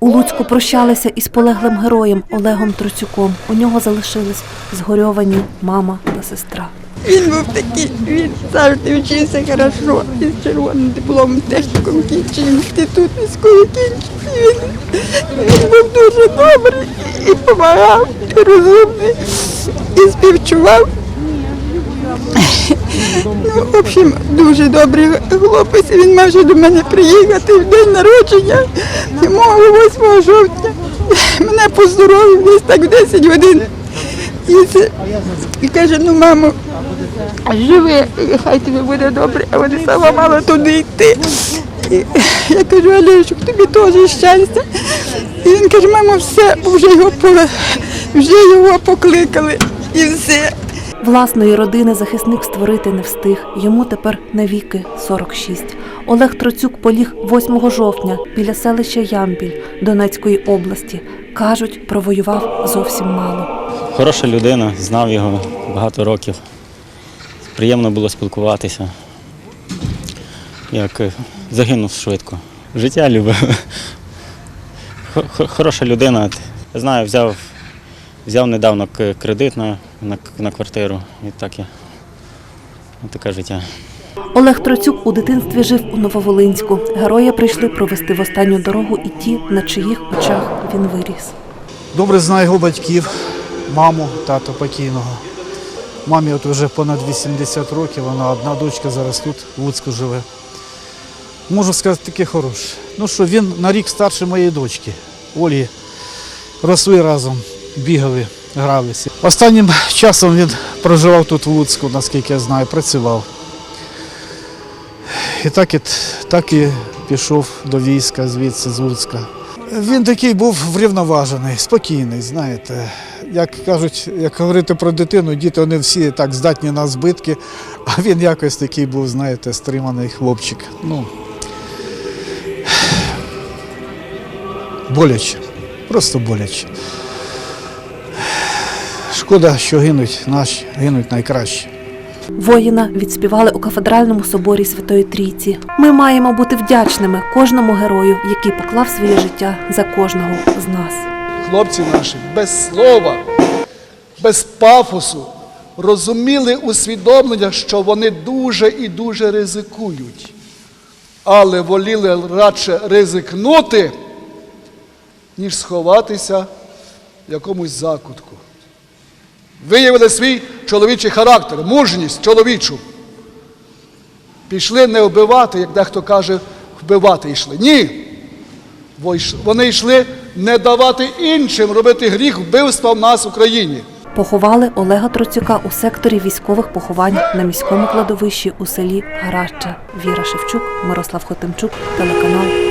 У Луцьку прощалися із полеглим героєм Олегом Троцюком. У нього залишились згорьовані мама та сестра. Він був такий, він завжди вчився хорошо. І з червоним дипломом теж таким кінчив інститут військовий кінчив. Він, він був дуже добрий і допомагав, і розумний, і співчував. Ну, в общем, дуже добрий хлопець. Він мав вже до мене приїхати в день народження, мого 8 жовтня. Мене поздоровив десь так в 10 годин. І, це, і каже, ну мамо, живи, хай тобі буде добре, а вони сама мала туди йти. І я кажу, Олежик, тобі теж щастя. І він каже, мамо, все, вже його, вже його покликали і все. Власної родини захисник створити не встиг. Йому тепер навіки 46. Олег Троцюк поліг 8 жовтня біля селища Ямпіль Донецької області. Кажуть, провоював зовсім мало. Хороша людина, знав його багато років. Приємно було спілкуватися. Як е, загинув швидко. Життя любив. Хо- хо- Хороша людина. Знаю, взяв, взяв недавно кредит на, на, на квартиру. І так я. Таке життя. Олег Троцюк у дитинстві жив у Нововолинську. Героя прийшли провести в останню дорогу і ті, на чиїх очах він виріс. Добре знаю його батьків, маму, тато покійного. Мамі от вже понад 80 років, вона одна дочка зараз тут, в Луцьку живе. Можу сказати, таке хороше. Ну що, він на рік старше моєї дочки, Олі. Росли разом, бігали, гралися. Останнім часом він проживав тут в Луцьку, наскільки я знаю, працював. І так і, так і пішов до війська звідси з Луцька. Він такий був врівноважений, спокійний, знаєте. Як кажуть, як говорити про дитину, діти вони всі так здатні на збитки, а він якось такий був, знаєте, стриманий хлопчик. Ну, боляче, просто боляче. Шкода, що гинуть наші, гинуть найкращі. Воїна відспівали у кафедральному соборі Святої Трійці. Ми маємо бути вдячними кожному герою, який поклав своє життя за кожного з нас. хлопці наші без слова, без пафосу розуміли усвідомлення, що вони дуже і дуже ризикують, але воліли радше ризикнути, ніж сховатися в якомусь закутку. Виявили свій чоловічий характер, мужність чоловічу. Пішли не вбивати, як дехто каже, вбивати йшли. Ні. Вони йшли не давати іншим робити гріх вбивства в нас в Україні. Поховали Олега Троцюка у секторі військових поховань на міському кладовищі у селі Гараща. Віра Шевчук, Мирослав Хотимчук, телеканал